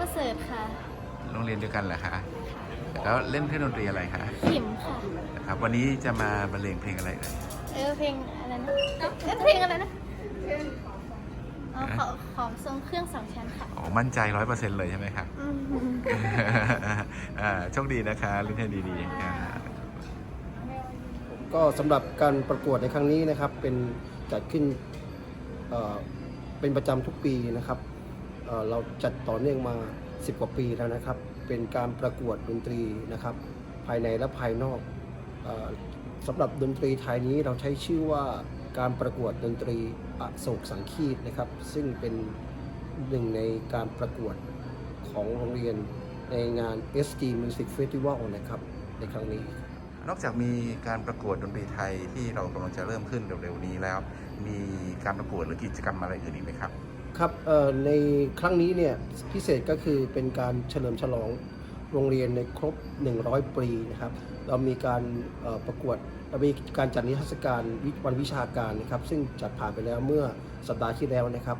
ประเสริฐค่ะ โรงเรียนเดียวกันเหรอคะ แล้วเล่นเครื่องดนตรีอะไรคะ ขิมค่ะะครับวันนี้จะมาบรรเลงเพลงอะไรเอ่ย เออเพลงอะไรนะเออเพลงอะไรนะอ๋อขอขอทรงเครื่องสองชั้นค่ะอ๋อมั่นใจร้อยเปอร์เซ็นต์เลยใช่ไหมครับอืมอ่าโชคดีนะคะเล่นให้ดีๆอ่าก็สำหรับการประกวดในครั้งนี้นะครับ เป็นจัดขึ้นเอ่อเป็นประจำทุกปีนะครับเอ่อเราจัดต่อเนื่องมา 10 กว่าปีแล้วนะครับ เป็นการประกวดดนตรีนะครับ ภายในและภายนอกเออ สำหรับดนตรีไทยนี้เราใช้ชื่อว่าการประกวดดนตรีอโศกสังคีตนะครับ ซึ่งเป็นหนึ่งในการประกวดของโรงเรียนในงาน SG Music Festival นะครับ ในครั้งนี้ นอกจากมีการประกวดดนตรีไทยที่เรากำลังจะเริ่มขึ้นเร็วๆนี้แล้ว มีการประกวดหรือกิจกรรมอะไรอื่นอีกไหมครับ ครับเอ่อในครั้งนี้เนี่ยพิเศษก็คือเป็นการเฉลิมฉลอง โรงเรียนในครบ 100 ปีนะครับ เรามีการประกวดเรามีการจัดนิทรรศการวิวันวิชาการนะครับ ซึ่งจัดผ่านไปแล้วเมื่อสัปดาห์ที่แล้วนะครับ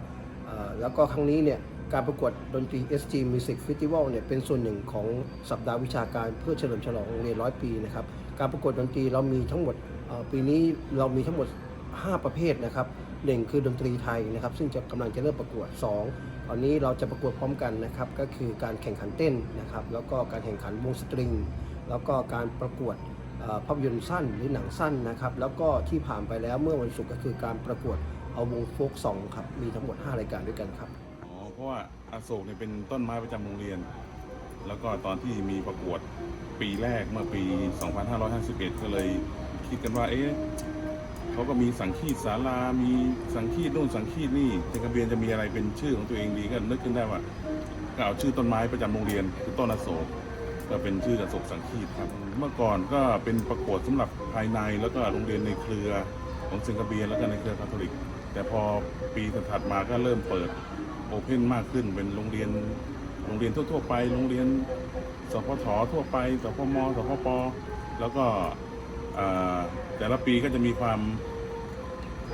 แล้วก็ครั้งนี้เนี่ยการประกวดดนตรี SG Music Festival เนี่ยเป็นส่วนหนึ่งของสัปดาห์วิชาการเพื่อเฉลิมฉลองโรงเรียนร้อยปีนะครับการประกวดดนตรีเรามีทั้งหมดปีนี้เรามีทั้งหมด 5 ประเภทนะครับหนึ่งคือดนตรีไทยนะครับ ซึ่งจะกำลังจะเริ่มประกวด 2 ตอนนี้เราจะประกวดพร้อมกันนะครับ ก็คือการแข่งขันเต้นนะครับ แล้วก็การแข่งขันวงสตริง แล้วก็การประกวดภาพยนตร์สั้นหรือหนังสั้นนะครับ แล้วก็ที่ผ่านไปแล้วเมื่อวันศุกร์ก็คือการประกวดเอาวงโฟกซองครับ มีทั้งหมด 5 รายการด้วยกันครับ อ๋อ เพราะว่าอโศกเนี่ยเป็นต้นไม้ประจำโรงเรียน แล้วก็ตอนที่มีประกวดปีแรกเมื่อปี 2551 ก็เลยคิดกันว่า เอ๊ะ เขาก็มีสังคีตศาลา มีสังคีตนู่นสังคีตนี่เทกระเบียนจะมีอะไรเป็นชื่อของตัวเองดีก็นึกขึ้นได้ว่าก็เอาชื่อต้นไม้ประจำโรงเรียนคือต้นอโศกก็เป็นชื่ออโศกสังคีตครับ เมื่อก่อนก็เป็นประกวดสำหรับภายในแล้วก็โรงเรียนในเครือของเซนกระเบียนแล้วก็ในเครือคาทอลิก แต่พอปีถัดมาก็เริ่มเปิดโอเพนมากขึ้นเป็นโรงเรียนโรงเรียนทั่วๆไป โรงเรียนสพททั่วไปสพมสพปแล้วก็อ่อ แต่ละปีก็จะมีความ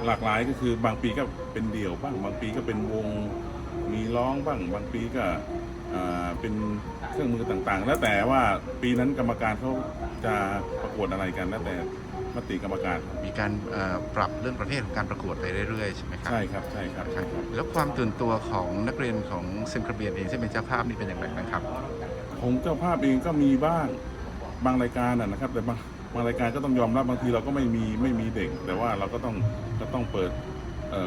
หลากหลายก็คือบางปีก็เป็นเดี่ยวบ้าง บางปีก็เป็นวงมีร้องบ้าง บางปีก็เอ่อเป็นเครื่องมือต่างๆ แล้วแต่ว่าปีนั้นกรรมการเขาจะประกวดอะไรกันแล้วแต่มติกรรมการครับมีการเอ่อปรับเรื่องประเภทของการประกวดไปเรื่อยๆใช่ไหมครับใช่ครับใช่ครับใช่ครับแล้วความตื่นตัวของนักเรียนของเซนคาเบียนเองซึ่งเป็นเจ้าภาพนี่เป็นอย่างไรบ้างครับผมเจ้าภาพเองก็มีบ้างบางรายการนะนะครับแต่บาง บางรายการก็ต้องยอมรับบางทีเราก็ไม่มีไม่มีเด็ก แต่ว่าเราก็ต้องก็ต้องเปิด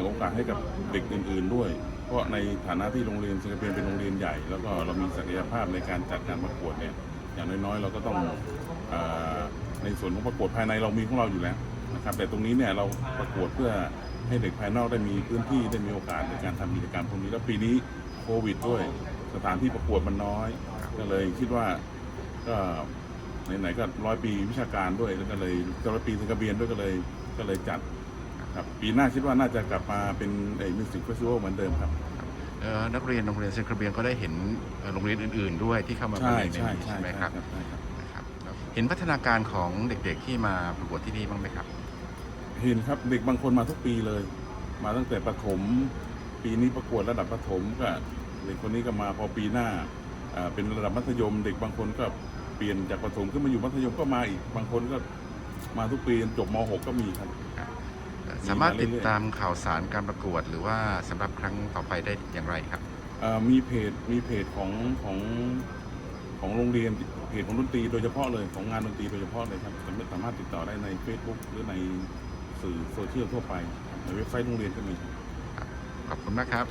โอกาสให้กับเด็กอื่น ๆด้วย เพราะในฐานะที่โรงเรียนสิงคโปร์เป็นโรงเรียนใหญ่ แล้วก็เรามีศักยภาพในการจัดการประกวดเนี่ยอย่างน้อยๆ เราก็ต้องอในส่วนของประกวดภายในเรามีของเราอยู่แล้วนะครับแต่ตรงนี้เนี่ยเราประกวดเพื่อให้เด็กภายนอกได้มีพื้นที่ได้มีโอกาสในการทำกิจกรรมพวกนี้แล้วปีนี้โควิดด้วย สถานที่ประกวดมันน้อย ก็เลยคิดว่าก็ ไหนๆก็ร้อยปีวิชาการด้วยแล้วก็เลยร้อยปีถึงกระเบียนด้วยก็เลยก็เลยจัดครับปีหน้าคิดว่าน่าจะกลับมาเป็นไอ้มิวสิกเฟสติวัลเหมือนเดิมครับเอ่อนักเรียนโรงเรียนเซนคาเบียนก็ได้เห็นเอ่อโรงเรียนอื่น ๆ ด้วยที่เข้ามาบรรใช่เลงในใช่นี้ใช่ใช่ไหมครับใช่ครับ นะครับแล้วเห็นพัฒนาการของเด็กๆที่มาประกวดที่นี่บ้างไหมครับ เห็นครับเด็กบางคนมาทุกปีเลย มาตั้งแต่ประถม ปีนี้ประกวดระดับประถมก็เด็กคนนี้ก็มาพอปีหน้าอ่าเป็นระดับมัธยม เด็กบางคนก็ เปลี่ยนจากประถมขึ้นมาอยู่มัธยมก็มาอีก บางคนก็มาทุกปีจนจบม .6 ก็มีครับ สามารถมีมาเรื่ติอยๆดตามข่าวสารการประกวด หรือว่าสำหรับครั้งต่อไปได้อย่างไรครับเอ่อมีเพจมีเพจของของของโรงเรียนเพจของดนตรีโดยเฉพาะเลยของงานดนตรีโดยเฉพาะเลยครับสามารถสามารถติดต่อได้ใน Facebook หรือในสื่อโซเชียลทั่วไปในเว็บไซต์โรงเรียนก็มีขอบคุณมากครับ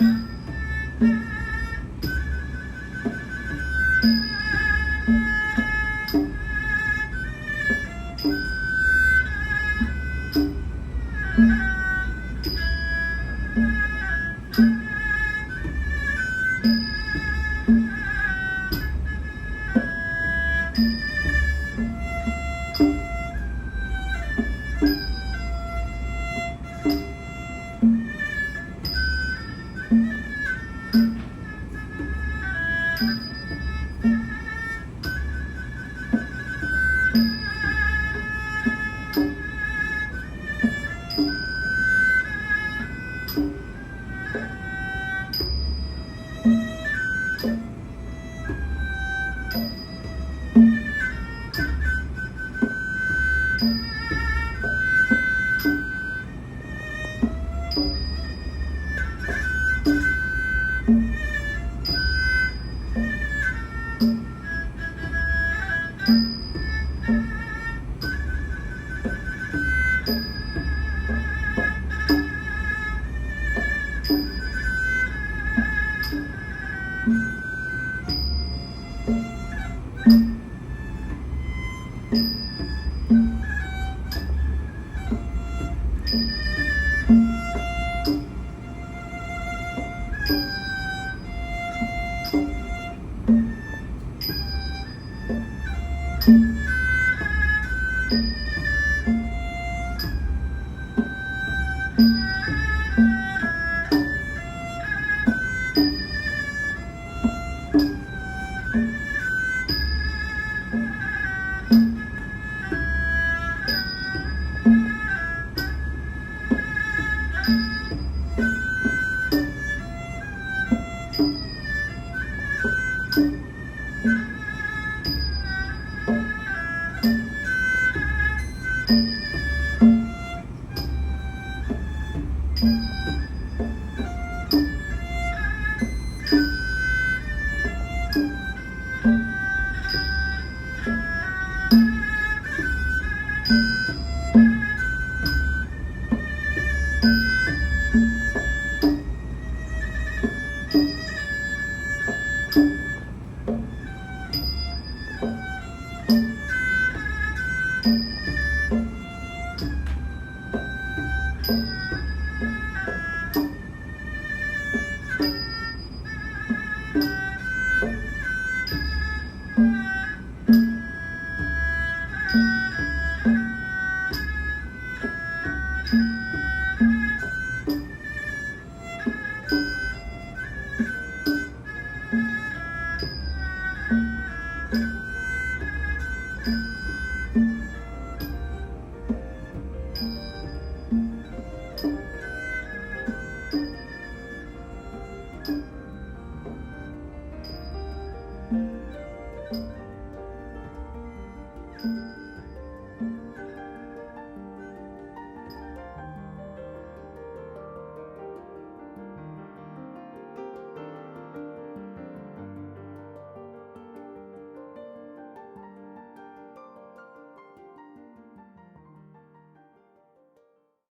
Mm-hmm. ค รับ